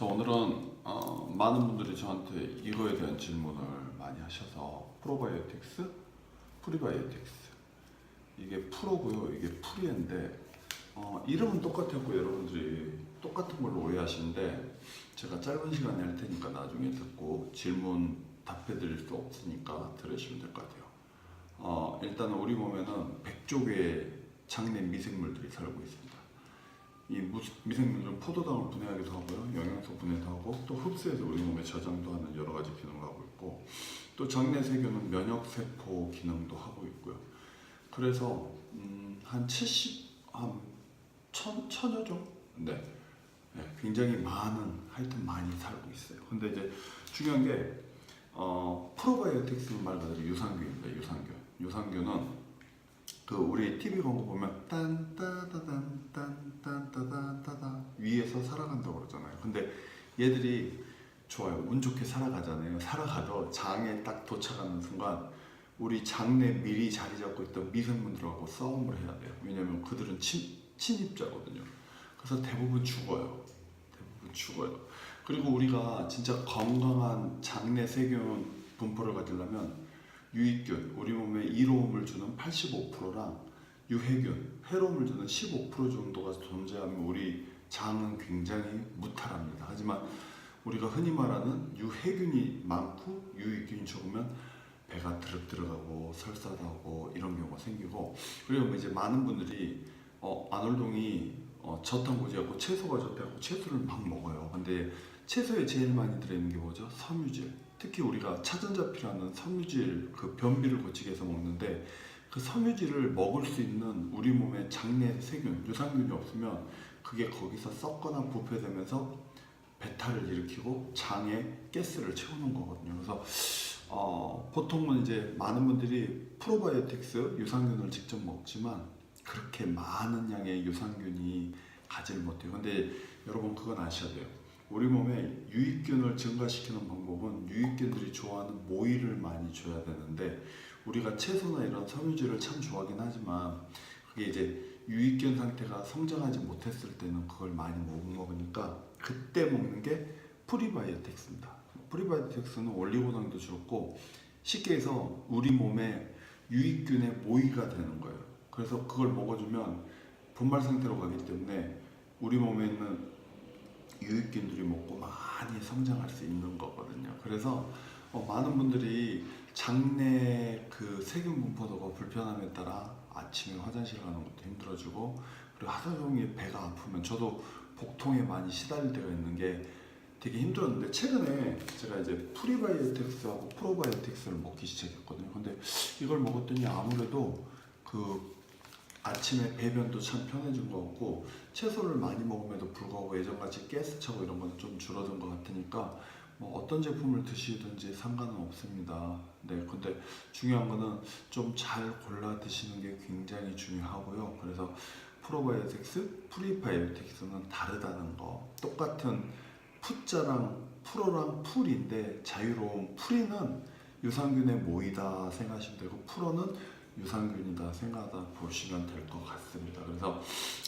자 오늘은 어, 많은 분들이 저한테 이거에 대한 질문을 많이 하셔서 프로바이오틱스, 프리바이오틱스 이게 프로고요, 이게 프리인데 어, 이름은 똑같았고 여러분들이 똑같은 걸로 오해하시는데 제가 짧은 시간에 할 테니까 나중에 듣고 질문 답해드릴 수 없으니까 들으시면 될 것 같아요. 어, 일단 우리 몸에는 100조 개의 장내 미생물들이 살고 있습니다. 이 무- 미생물들은 포도당을 분해하기도 하고요, 영양소 분해도 하고 또 흡수해서 우리 몸에 저장도 하는 여러 가지 기능을 하고 있고 또 장내 세균은 면역 세포 기능도 하고 있고요. 그래서 음, 한 70, 한 천, 천여 종? 네. 네, 굉장히 많은, 하여튼 많이 살고 있어요. 근데 이제 중요한 게, 어, 프로바이오틱스는 말 그대로 유산균입니다. 유산균. 유산균은 그 우리 TV 광고 보면 딴따다단 딴딴따다따다 위에서 살아간다고 그러잖아요. 근데 얘들이 좋아요. 운 좋게 살아가잖아요. 살아가도 장에 딱 도착하는 순간 우리 장내 미리 자리 잡고 있던 미생물들하고 싸움을 해야 돼요. 왜냐면 그들은 침, 침입자거든요. 그래서 대부분 죽어요. 대부분 죽어요. 그리고 우리가 진짜 건강한 장내 세균 분포를 가지려면 유익균, 우리 몸에 이로움을 주는 85%랑 유해균, 해로움을 주는 15% 정도가 존재하면 우리 장은 굉장히 무탈합니다. 하지만 우리가 흔히 말하는 유해균이 많고 유익균이 적으면 배가 드륵 들어가고 설사도 하고 이런 경우가 생기고 그리고 이제 많은 분들이 어, 안월동이 어, 저탄고지하고 채소가 좋다고 채소를 막 먹어요. 근데 채소에 제일 많이 들어있는 게 뭐죠? 섬유질. 특히 우리가 차전자피라는 섬유질 그 변비를 고치기 위해서 먹는데 그 섬유질을 먹을 수 있는 우리 몸의 장내 세균, 유산균이 없으면 그게 거기서 썩거나 부패되면서 배탈을 일으키고 장에 가스를 채우는 거거든요. 그래서 어, 보통은 이제 많은 분들이 프로바이오틱스 유산균을 직접 먹지만 그렇게 많은 양의 유산균이 가지를 못해요. 근데 여러분 그건 아셔야 돼요. 우리 몸에 유익균을 증가시키는 방법은 유익균들이 좋아하는 모이를 많이 줘야 되는데 우리가 채소나 이런 섬유질을 참 좋아하긴 하지만 그게 이제 유익균 상태가 성장하지 못했을 때는 그걸 많이 못 먹으니까 그때 먹는 게 프리바이오틱스입니다. 프리바이오틱스는 올리고당도 좋고 쉽게 해서 우리 몸에 유익균의 모이가 되는 거예요. 그래서 그걸 먹어주면 분말 상태로 가기 때문에 우리 몸에 있는 유익균들이 먹고 많이 성장할 수 있는 거거든요. 그래서 어, 많은 분들이 장내 그 세균 분포도가 불편함에 따라 아침에 화장실 가는 것도 힘들어지고 그리고 하루 종일 배가 아프면 저도 복통에 많이 시달릴 때가 있는 게 되게 힘들었는데 최근에 제가 이제 프리바이오틱스하고 프로바이오틱스를 먹기 시작했거든요. 근데 이걸 먹었더니 아무래도 그 아침에 배변도 참 편해진 것 같고 채소를 많이 먹음에도 불구하고 예전같이 가스 차고 이런 건좀 줄어든 것 같으니까 뭐 어떤 제품을 드시든지 상관은 없습니다. 네, 근데 중요한 거는 좀 잘 골라 드시는 게 굉장히 중요하고요. 그래서 프로바이오틱스, 프리바이오틱스는 다르다는 거. 똑같은 푸자랑 프로랑 풀인데 자유로운 프리는 유산균의 모이다 생각하시면 되고 프로는 유산균이다 생각하다 보시면 될 것 같습니다. 그래서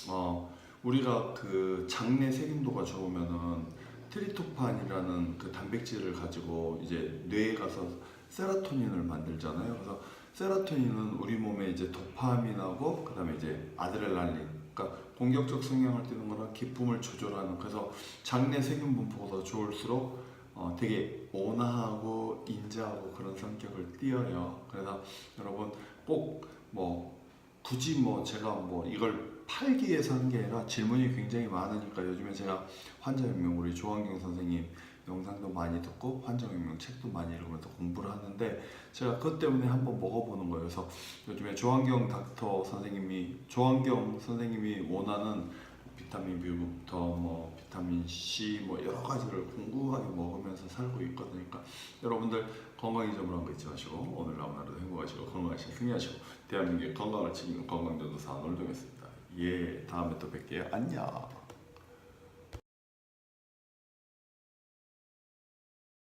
어, 우리가 그 장내 세균도가 좋으면은 트리토판이라는 그 단백질을 가지고 이제 뇌에 가서 세라토닌을 만들잖아요. 그래서 세라토닌은 우리 몸에 이제 도파민하고 그다음에 이제 아드레날린, 그러니까 공격적 성향을 띠는 거나 기쁨을 조절하는 그래서 장내 세균 분포가 더 좋을수록 어, 되게 온화하고 인자하고 그런 성격을 띠어요. 그래서 여러분 꼭 뭐 굳이 뭐 제가 뭐 이걸 팔기 위해서 한 게 아니라 질문이 굉장히 많으니까 요즘에 제가 환자혁명 우리 조한경 선생님 영상도 많이 듣고 환자혁명 책도 많이 읽으면서 공부를 하는데 제가 그것 때문에 한번 먹어보는 거예요. 그래서 요즘에 조한경 닥터 선생님이 조한경 선생님이 원하는 비타민 B부터 뭐 비타민 C 뭐 여러 가지를 궁금하게 먹으면서 살고 있거든요. 그러니까 여러분들 건강 잊어버리는 거 잊지 마시고 오늘 아무 날도 행복하시고 건강하시고 승리하시고 대한민국의 건강을 책임는 건강전도사 놀동했습니다. 예, 다음에 또 뵐게요. 안녕.